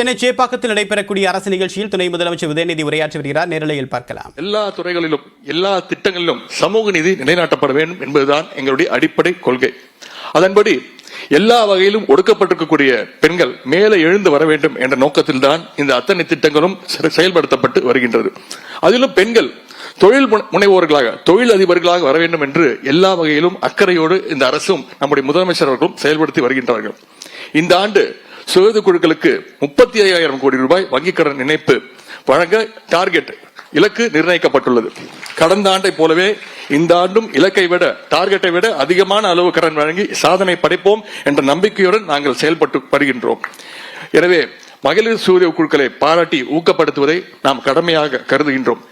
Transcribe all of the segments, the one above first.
சென்னை சேப்பாக்கத்தில் நடைபெறக்கூடிய அரசு நிகழ்ச்சியில் துணை முதலமைச்சர் உதயநிதி உரையாற்றி வருகிறார். நேரலையில் பார்க்கலாம். எல்லா துறைகளிலும் எல்லா திட்டங்களிலும் சமூக நீதி நிலைநாட்டப்பட வேண்டும் என்பதுதான் எங்களுடைய அடிப்படை கொள்கை. அதன்படி எல்லா வகையிலும் ஒடுக்கப்பட்டிருக்கக்கூடிய பெண்கள் மேலே எழுந்து வர வேண்டும் என்ற நோக்கத்தில் தான் இந்த அத்தனை திட்டங்களும் செயல்படுத்தப்பட்டு வருகின்றது. அதிலும் பெண்கள் தொழில் முனைவோர்களாக தொழில் அதிபர்களாக வர வேண்டும் என்று எல்லா வகையிலும் அக்கறையோடு இந்த அரசும் நம்முடைய முதலமைச்சர் அவர்களும் செயல்படுத்தி வருகின்றார்கள். இந்த ஆண்டு சுயது குழுக்களுக்கு முப்பத்தி ஐயாயிரம் கோடி ரூபாய் வங்கிக் கடன் இணைப்பு வழங்க டார்கெட் இலக்கு நிர்ணயிக்கப்பட்டுள்ளது. கடந்த ஆண்டை போலவே இந்த ஆண்டும் இலக்கை விட டார்கெட்டை விட அதிகமான அளவு கடன் வழங்கி சாதனை படைப்போம் என்ற நம்பிக்கையுடன் நாங்கள் செயல்பட்டு வருகின்றோம். எனவே மகளிர் சூரிய குழுக்களை பாராட்டி ஊக்கப்படுத்துவதை நாம் கடமையாக கருதுகின்றோம்.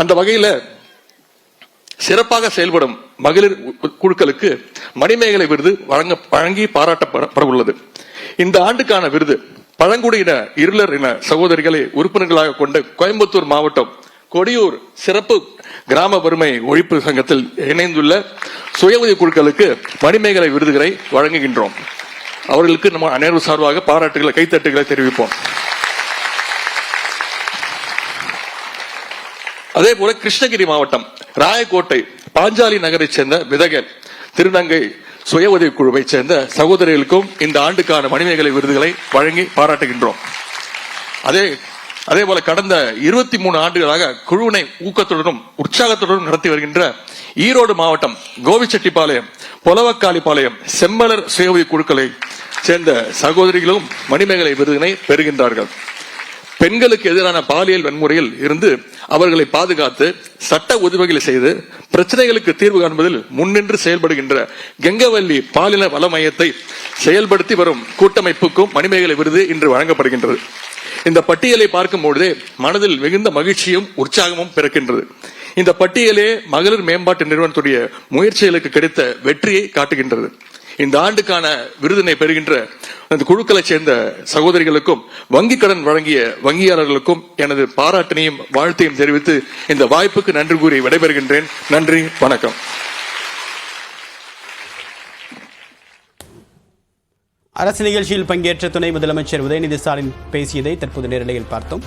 அந்த வகையில சிறப்பாக செயல்படும் மகளிர் குழுக்களுக்கு மணிமேகலை விருது வழங்க வழங்கி பாராட்டப்பட உள்ளது. இந்த ஆண்டுக்கான விருது பழங்குடியின இருளர் இன சகோதரிகளை உறுப்பினர்களாக கொண்ட கோயம்புத்தூர் மாவட்டம் கொடியூர் சிறப்பு கிராம வறுமை ஒழிப்பு சங்கத்தில் இணைந்துள்ள சுய உதவி குழுக்களுக்கு மணிமேகலை விருதுகளை வழங்குகின்றோம். அவர்களுக்கு நம்ம அனைவரும் சார்பாக பாராட்டுகளை கைத்தட்டுகளை தெரிவிப்போம். அதே போல கிருஷ்ணகிரி மாவட்டம் ராயக்கோட்டை பாஞ்சாலி நகரை சேர்ந்த விதகர் திருநங்கை சுய உதவி சேர்ந்த சகோதரிகளுக்கும் இந்த ஆண்டுக்கான மணிமேகலை விருதுகளை வழங்கி பாராட்டுகின்றோம். அதே அதே போல கடந்த இருபத்தி மூணு ஆண்டுகளாக குழுவினை ஊக்கத்துடனும் உற்சாகத்துடனும் நடத்தி வருகின்ற ஈரோடு மாவட்டம் கோபிச்செட்டிப்பாளையம் பொலவக்காளிப்பாளையம் செம்மலர் சுய உதவி குழுக்களை சேர்ந்த சகோதரிகளும் மணிமேகலை விருதினை பெறுகின்றார்கள். பெண்களுக்கு எதிரான பாலியல் வன்முறையில் இருந்து அவர்களை பாதுகாத்து சட்ட உதவிகளை செய்து பிரச்சனைகளுக்கு தீர்வு காண்பதில் முன்னின்று செயல்படுகின்ற கெங்கவல்லி பாலின வள மையத்தை செயல்படுத்தி வரும் கூட்டமைப்புக்கும் மணிமேகலை விருது இன்று வழங்கப்படுகின்றது. இந்த பட்டியலை பார்க்கும் பொழுதே மனதில் மிகுந்த மகிழ்ச்சியும் உற்சாகமும் பிறக்கின்றது. இந்த பட்டியலே மகளிர் மேம்பாட்டு நிறுவனத்துடைய முயற்சிகளுக்கு கிடைத்த வெற்றியை காட்டுகின்றது. இந்த ஆண்டுக்கான விருதினை பெறுகின்ற அந்த குழுக்களை சேர்ந்த சகோதரிகளுக்கும் வங்கி கடன் வழங்கிய வங்கியாளர்களுக்கும் எனது பாராட்டினையும் வாழ்த்தையும் தெரிவித்து இந்த வாய்ப்புக்கு நன்றி கூறி விடைபெறுகின்றேன். நன்றி வணக்கம். அரசு நிகழ்ச்சியில் பங்கேற்ற துணை முதலமைச்சர் உதயநிதி ஸ்டாலின் பேசியதை தற்போது நேரலையில் பார்த்தோம்.